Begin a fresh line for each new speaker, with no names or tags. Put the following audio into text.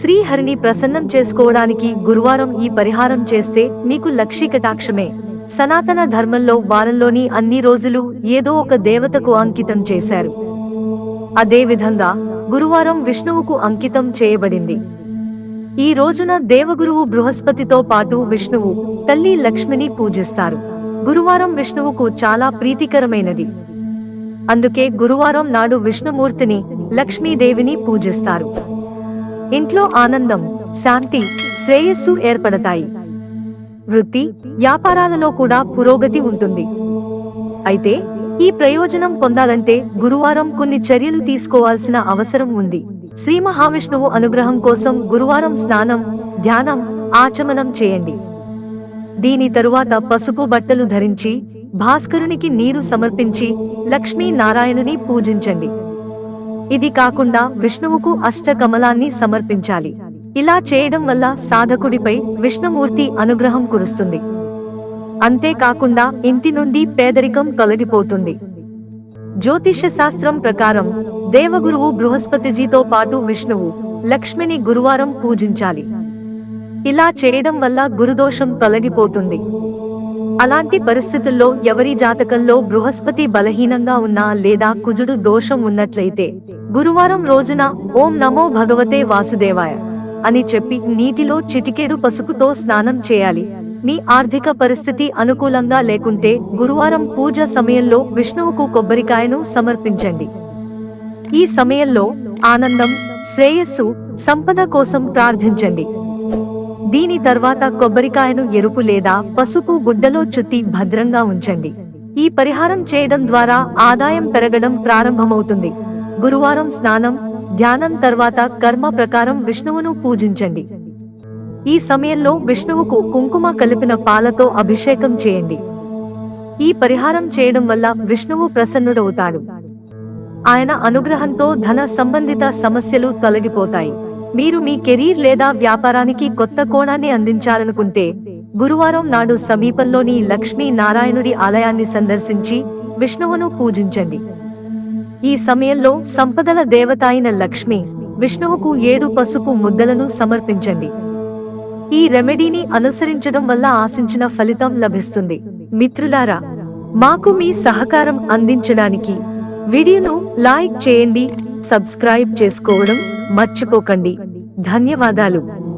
శ్రీహరిని ప్రసన్నం చేసుకోవడానికి గురువారం ఈ పరిహారం చేస్తే మీకు లక్షీ కటాక్షమే సనాతన ధర్మంలో వారంలోని అన్ని రోజులు ఏదో ఒక దేవతకు అంకితం చేశారు. అదేవిధంగా గురువారం విష్ణువుకు అంకితం చేయబడింది. ఈ రోజున దేవగురువు బృహస్పతితో పాటు విష్ణువు తల్లి లక్ష్మిని పూజిస్తారు. గురువారం విష్ణువుకు చాలా ప్రీతికరమైనది. అందుకే గురువారం నాడు విష్ణుమూర్తిని లక్ష్మీదేవిని పూజిస్తారు. ఇంట్లో ఆనందం శాంతి శ్రేయస్సు ఏర్పడతాయి. వృత్తి వ్యాపారాలలో కూడా పురోగతి ఉంటుంది. అయితే ఈ ప్రయోజనం పొందాలంటే గురువారం కొన్ని చర్యలు తీసుకోవాల్సిన అవసరం ఉంది. శ్రీ మహావిష్ణువు అనుగ్రహం కోసం గురువారం స్నానం ధ్యానం ఆచమనం చేయండి. దీని తరువాత పసుపు బట్టలు ధరించి భాస్కరునికి నీరు సమర్పించి లక్ష్మీ నారాయణుని పూజించండి. ఇది కాకుండా విష్ణువుకు అష్టకమలాన్ని సమర్పించాలి. ఇలా చేయడం వల్ల సాధకుడిపై విష్ణుమూర్తి అనుగ్రహం కురుస్తుంది. అంతేకాకుండా ఇంటి నుండి పేదరికం తొలగిపోతుంది. జ్యోతిష శాస్త్రం ప్రకారం దేవగురువు బృహస్పతిజీతో పాటు విష్ణువు లక్ష్మిని గురువారం పూజించాలి. ఇలా చేయడం వల్ల గురుదోషం తొలగిపోతుంది. అలాంటి పరిస్థితుల్లో ఎవరి జాతకంలో బృహస్పతి బలహీనంగా ఉన్నా లేదా కుజుడు దోషం ఉన్నట్లయితే గురువారం రోజున ఓం నమో భగవతే వాసుదేవాయ అని చెప్పి నీటిలో చిటికెడు పసుపుతో స్నానం చేయాలి. మీ ఆర్థిక పరిస్థితి అనుకూలంగా లేకుంటే గురువారం పూజ సమయంలో విష్ణువుకు కొబ్బరికాయను సమర్పించండి. ఈ సమయంలో ఆనందం శ్రేయస్సు సంపద కోసం ప్రార్థించండి. దీని తర్వాత కొబ్బరికాయను ఎరుపు లేదా పసుపు గుడ్డలో చుట్టి భద్రంగా ఉంచండి. ఈ పరిహారం చేయడం ద్వారా ఆదాయం పెరగడం ప్రారంభమవుతుంది. గురువారం స్నానం ధ్యానం తర్వాత కర్మ ప్రకారం విష్ణువును పూజించండి. ఈ సమయంలో విష్ణువుకు కుంకుమ కలిపిన పాలతో అభిషేకం చేయండి. ఈ పరిహారం చేయడం వల్ల విష్ణువు ప్రసన్నుడవుతాడు. ఆయన అనుగ్రహంతో ధన సంబంధిత సమస్యలు తొలగిపోతాయి. మీరు మీ కెరీర్ లేదా వ్యాపారానికి కొత్త కోణాన్ని అందించాలనుకుంటే గురువారం నాడు సమీపంలోని లక్ష్మీ నారాయణుడి ఆలయాన్ని సందర్శించి విష్ణువును పూజించండి. ఈ సమయంలో సంపదల దేవత అయిన లక్ష్మి విష్ణువుకు ఏడు పసుపు ముద్దలను సమర్పించండి. ఈ రెమెడీని అనుసరించడం వల్ల ఆశించిన ఫలితం లభిస్తుంది. మిత్రులారా మాకు మీ సహకారం అందించడానికి వీడియోను లైక్ చేయండి సబ్స్క్రైబ్ చేసుకోవడం మర్చిపోకండి. ధన్యవాదాలు.